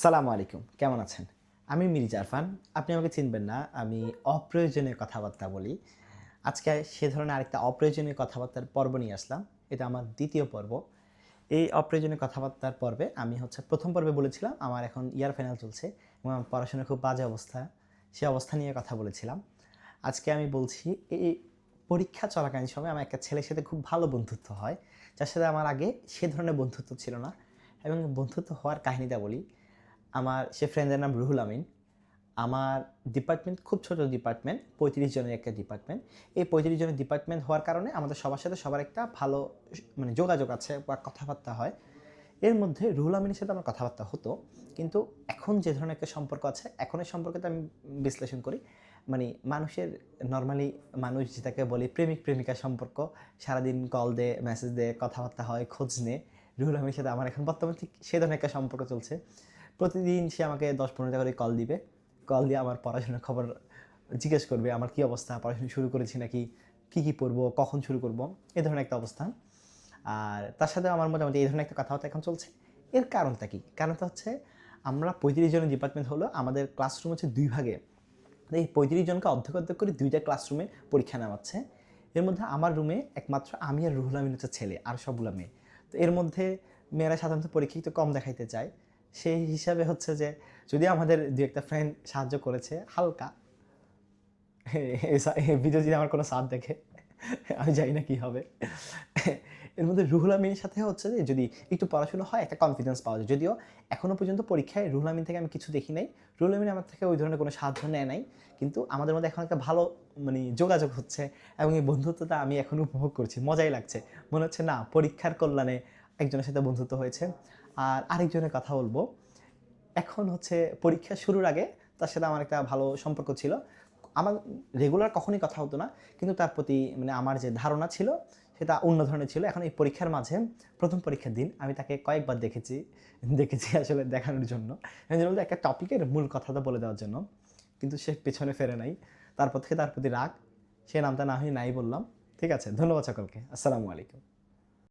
আসসালামু আলাইকুম, কেমন আছেন? আমি মির্জা আরফান, আপনি আমাকে চিনবেন না, আমি অপ্রয়োজনীয় কথাবার্তা বলি। আজকে সে ধরনের আরেকটা অপ্রয়োজনীয় কথাবার্তার পর্ব নিয়ে আসলাম। এটা আমার দ্বিতীয় পর্ব। এই অপ্রয়োজনীয় কথাবার্তার পর্বে আমি হচ্ছে প্রথম পর্বে বলেছিলাম, আমার এখন ইয়ার ফাইনাল চলছে এবং আমার পড়াশোনার খুব বাজে অবস্থা, সে অবস্থা নিয়ে কথা বলেছিলাম। আজকে আমি বলছি, এই পরীক্ষা চলাকালীন সময় আমার একটা ছেলের সাথে খুব ভালো বন্ধুত্ব হয়, যার সাথে আমার আগে সে ধরনের বন্ধুত্ব ছিল না। এবং বন্ধুত্ব হওয়ার কাহিনীটা বলি। আমার, সে ফ্রেন্ডের নাম রুহুল আমিন। আমার ডিপার্টমেন্ট খুব ছোট ডিপার্টমেন্ট পঁয়ত্রিশ জনের একটা ডিপার্টমেন্ট এই পঁয়ত্রিশ জনের ডিপার্টমেন্ট হওয়ার কারণে আমাদের সবার সাথে সবার একটা ভালো মানে যোগাযোগ আছে বা কথাবার্তা হয়। এর মধ্যে রুহুল আমিনের সাথে আমার কথাবার্তা হতো, কিন্তু এখন যে ধরনের একটা সম্পর্ক আছে এখনের সম্পর্কতে আমি বিশ্লেষণ করি। মানে মানুষের নর্মালি মানুষ যেটাকে বলি প্রেমিক প্রেমিকা সম্পর্ক, সারাদিন কল দে মেসেজ দে কথাবার্তা হয়, খোঁজ নে রুহুল আমিনের সাথে আমার এখন বর্তমানে ঠিক সে ধরনের একটা সম্পর্ক চলছে। প্রতিদিন সে আমাকে দশ পনেরো পনেরোটা করে কল দিবে। কল দিয়ে আমার পড়াশোনার খবর জিজ্ঞেস করবে, আমার কী অবস্থা? পড়াশোনা শুরু করেছি নাকি? কী কী পড়ব? কখন শুরু করব? এ ধরনের একটা অবস্থান আর তার সাথে আমার মোটামুটি এই ধরনের একটা কথাবার্তা এখন চলছে। এর কারণটা কি? কারণটা হচ্ছে আমরা পঁয়ত্রিশ জনের ডিপার্টমেন্ট হলো, আমাদের ক্লাসরুম হচ্ছে দুই ভাগে। এই পঁয়ত্রিশ জনকে অধ্যক্ষ অধ্যক্ষ করে দুইটা ক্লাসরুমে পরীক্ষা নেওয়াচ্ছে এর মধ্যে আমার রুমে একমাত্র আমি আর রুহুল আমিন হচ্ছে ছেলে, আর সবগুলো মেয়ে। তো এর মধ্যে মেয়েরা সাধারণত পরীক্ষা একটু কম দেখাইতে চায়। সেই হিসাবে হচ্ছে যে যদি আমাদের দু একটা ফ্রেন্ড সাহায্য করেছে, হালকা। ভিডিও যদি আমার কোনো সাথ দেখে, আমি জানি না কী হবে। এর মধ্যে রুহুল আমিনের সাথে হচ্ছে যে যদি একটু পড়াশোনা হয়, একটা কনফিডেন্স পাওয়া যায়। যদিও এখনও পর্যন্ত পরীক্ষায় রুহুল আমিন থেকে আমি কিছু দেখি নাই। রুহুল আমিন আমার থেকে ওই ধরনের কোনো সাহায্য নেয় নাই। কিন্তু আমাদের মধ্যে এখন একটা ভালো মানে যোগাযোগ হচ্ছে এবং এই বন্ধুত্বটা আমি এখন উপভোগ করছি। মজাই লাগছে। মনে হচ্ছে না, পরীক্ষার কল্যাণে একজনের সাথে বন্ধুত্ব হয়েছে। আর আরেকজনের কথা বলব। এখন হচ্ছে পরীক্ষা শুরুর আগে তার সাথে আমার একটা ভালো সম্পর্ক ছিল। আমার রেগুলার কখনই কথা হতো না, কিন্তু তার প্রতি মানে আমার যে ধারণা ছিল, সেটা অন্য ধরনের ছিল। এখন এই পরীক্ষার মাঝে প্রথম পরীক্ষার দিন আমি তাকে কয়েকবার দেখেছি দেখেছি আসলে দেখানোর জন্য। বলতে একটা টপিকের মূল কথাটা বলে দেওয়ার জন্য, কিন্তু সে পেছনে ফেরে নাই। তারপর থেকে তার প্রতি রাগ, সে নামটা না হয়ে নাই বললাম। ঠিক আছে, ধন্যবাদ সকলকে। আসসালামু আলাইকুম।